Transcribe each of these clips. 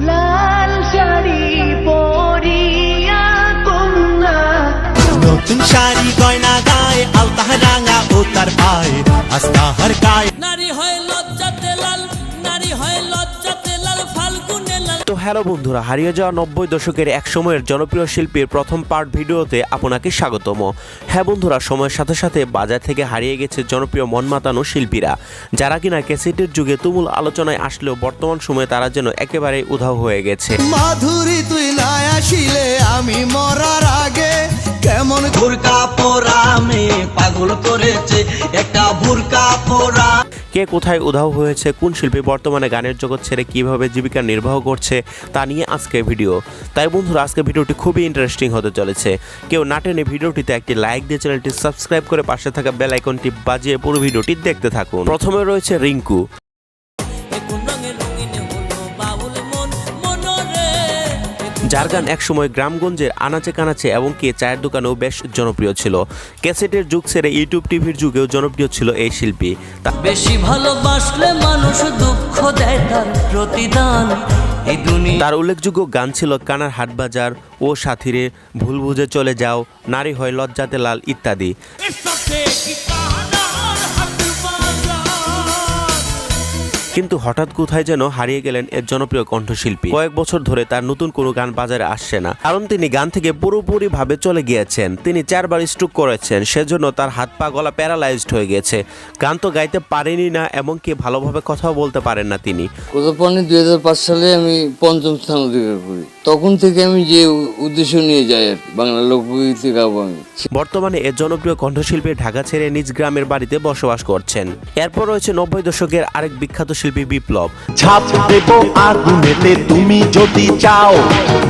লাল শাড়ি পরিয়া কন্যা নতুন শাড়ি গয়না গায়ে, আলতাহ রাঙা ও তার পায়ে আস্তাহার গায়ে হ্যালো বন্ধুরা, হারিয়ে যাওয়া নব্বই দশকের এক সময়ের জনপ্রিয় শিল্পীর প্রথম পার্ট ভিডিওতে আপনাকে স্বাগতম। হ্যাঁ বন্ধুরা, সময়ের সাথে সাথে বাজার থেকে হারিয়ে গেছে জনপ্রিয় মন মাতানো শিল্পীরা, যারা কিনা ক্যাসেটের যুগে তুমুল আলোচনায় আসলেও বর্তমান সময়ে তারা যেন একেবারে উধাও হয়ে গেছে। মাধুরী, তুই না আসিলে, আমি মরার আগে কেমন পোরা মেয়ে পাগল করেছে, একটা বুরকা পোরা কে কোথায় উধাও হয়েছে, কোন শিল্পী বর্তমানে গানের জগৎ ছেড়ে কীভাবে জীবিকা নির্বাহ করছে, তা নিয়ে আজকে ভিডিও। তাই বন্ধুরা, আজকে ভিডিওটি খুবই ইন্টারেস্টিং হতে চলেছে। কেউ নাটেনে ভিডিওটিতে একটি লাইক দিয়ে চ্যানেলটি সাবস্ক্রাইব করে পাশে থাকা বেল আইকনটি বাজিয়ে পুরো ভিডিওটি দেখতে থাকুন। প্রথমে রয়েছে রিঙ্কু। যার গান একসময় গ্রামগঞ্জের আনাচে কানাচে এবং কি চায়ের দোকানেও বেশ জনপ্রিয় ছিল। ক্যাসেটের যুগ ছেড়ে ইউটিউব টিভির যুগেও জনপ্রিয় ছিল এই শিল্পী। তা বেশি ভালোবাসলে মানুষ দুঃখ দেয় তার প্রতিদান। তার উল্লেখযোগ্য গান ছিল কানার হাটবাজার ও সাথীরে ভুল বুঝে চলে যাও নারী হয় লজ্জাতে লাল ইত্যাদি। কিন্তু হঠাৎ কোথায় যেন হারিয়ে গেলেন এর জনপ্রিয় কণ্ঠশিল্পী। কয়েক বছর ধরে তার নতুন কোনো গান বাজারে আসছে না। কারণ তিনি গান থেকে পুরোপুরি ভাবে চলে গিয়েছেন। তিনি চারবার স্ট্রোক করেছেন সেজন্য তার হাত পা গলা প্যারালাইজড হয়ে গেছে। গান তো গাইতে পারেনি না এমনকি ভালোভাবে কথাও বলতে পারেন না তিনি। কোথাপানি দুই হাজার পাঁচ সালে আমি পঞ্চম স্থান অধিকার করি। তখন থেকে আমি যে উদ্দেশ্য নিয়ে যাই আর বাংলা লোকগীতি গাবো আমি। বর্তমানে এ জনপ্রিয় কণ্ঠশিল্পী ঢাকা ছেড়ে নিজ গ্রামের বাড়িতে বসবাস করছেন। এরপর রয়েছে নব্বই দশকের আরেক বিখ্যাত শিল্পী বিপ্লব। ঝাঁপ দেব আগুনেতে তুমি যদি চাও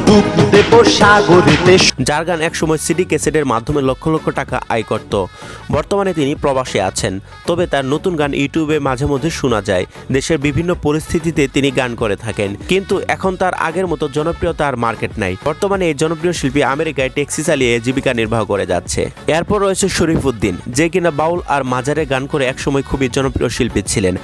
ডুব দেব সাগরেতে। যার গান একসময় সিডি ক্যাসেটের মাধ্যমে লক্ষ লক্ষ টাকা আয় করত। বর্তমানে তিনি প্রবাসে আছেন। তবে তার নতুন গান ইউটিউবে মাঝে মধ্যে শোনা যায়। দেশের বিভিন্ন পরিস্থিতিতে তিনি গান করে থাকেন। কিন্তু এখন তার আগের মতো জনপ্রিয়তা আর মার্কেট নাই। বর্তমানে এই জনপ্রিয় শিল্পী আমেরিকায় ট্যাক্সি চালিয়ে জীবিকা নির্বাহ করে যাচ্ছে। এরপর রয়েছে শরীফ উদ্দিন যে কিনা বাউল আর মাজারে গান করে একসময় খুবই জনপ্রিয় শিল্পী ছিলেন।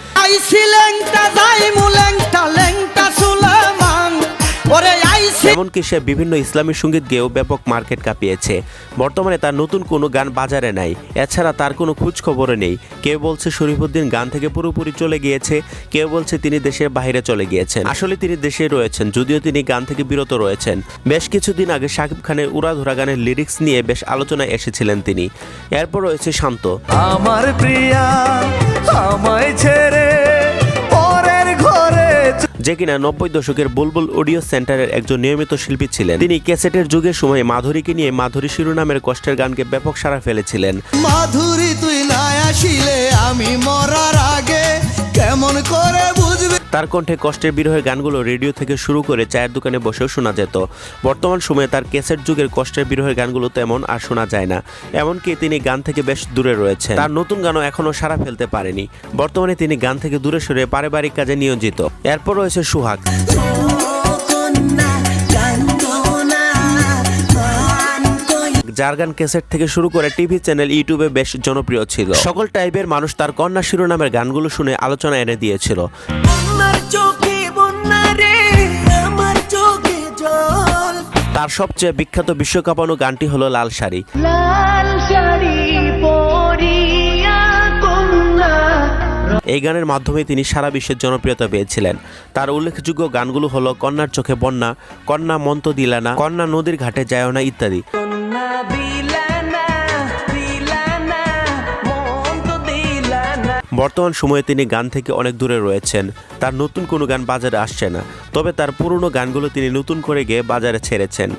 এমনকি সে বিভিন্ন ইসলামী সংগীত গেয়েও ব্যাপক মার্কেট কাঁপিয়েছে। বর্তমানে তার নতুন কোনো গান বাজারে নাই। এছাড়া তার কোনো খোঁজ খবরও নেই। কেউ বলছে শরীফুদ্দিন গান থেকে পুরোপুরি চলে গিয়েছে। কেউ বলছে তিনি দেশের বাইরে চলে গিয়েছেন। আসলে তিনি দেশে রয়েছেন যদিও তিনি গান থেকে বিরত রয়েছেন। বেশ কিছুদিন আগে শাকিব খানের উড়াধুরা গানের লিরিক্স নিয়ে বেশ আলোচনায় এসেছিলেন তিনি। এরপর রয়েছে শান্ত। আমার প্রিয়া আমায় যে কিনা নব্বই দশকের বুলবুল অডিও সেন্টারের একজন নিয়মিত শিল্পী ছিলেন। তিনি ক্যাসেটের যুগের সময় মাধুরীকে নিয়ে মাধুরী শিরোনামের কষ্টের গানকে ব্যাপক সারা ফেলেছিলেন। মাধুরী তুই না আসিলে আমি মরার আগে কেমন করে তার কণ্ঠে কষ্টের বিরহের গানগুলো রেডিও থেকে শুরু করে চায়ের দোকানে বসেও শোনা যেত। বর্তমান সময়ে তার ক্যাসেট যুগের কষ্টের বিরহের গানগুলো তেমন আর শোনা যায় না। এমনকি তিনি গান থেকে বেশ দূরে রয়েছে তার নতুন গানও এখনও সারা ফেলতে পারেনি। বর্তমানে তিনি গান থেকে দূরে সরে পারিবারিক কাজে নিয়োজিত। এরপর রয়েছে সুহাগ। যার গান ক্যাসেট থেকে শুরু করে টিভি চ্যানেল ইউটিউবে বেশ জনপ্রিয় ছিল। সকল টাইপের মানুষ তার কন্যা শিরোনামের গানগুলো শুনে আলোচনা এনে দিয়েছিল। তার সবচেয়ে বিখ্যাত বিশ্বকাপানো গানটি হলো লাল শাড়ি। এই গানের মাধ্যমে তিনি সারা বিশ্বের জনপ্রিয়তা পেয়েছিলেন। তার উল্লেখযোগ্য গানগুলো হলো কন্যার চোখে বন্যা কন্যা মন্ত দিলানা কন্যা নদীর ঘাটে যায় না ইত্যাদি। বর্তমান সময়ে তিনি গান থেকে অনেক দূরে রয়েছেন। তার নতুন কোনো গান বাজারে আসছে না। তবে তার পুরনো গানগুলো তিনি নতুন করে গিয়ে বাজারে ছেড়েছেন।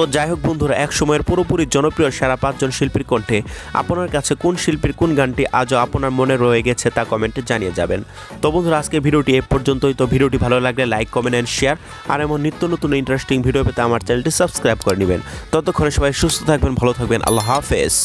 তো যাই হোক বন্ধুরা, এক সময়ের পুরোপুরি জনপ্রিয় সেরা পাঁচজন শিল্পীর কণ্ঠে আপনার কাছে কোন শিল্পীর কোন গানটি আজও আপনার মনে রয়ে গেছে তা কমেন্টে জানিয়ে যাবেন। তো বন্ধুরা, আজকে ভিডিওটি এ পর্যন্তই। তো ভিডিওটি ভালো লাগলে লাইক, কমেন্ট অ্যান্ড শেয়ার আর এমন নিত্য নতুন ইন্টারেস্টিং ভিডিও পেতে আমার চ্যানেলটি সাবস্ক্রাইব করে নেবেন। ততক্ষণে সবাই সুস্থ থাকবেন, ভালো থাকবেন। আল্লাহ হাফেজ।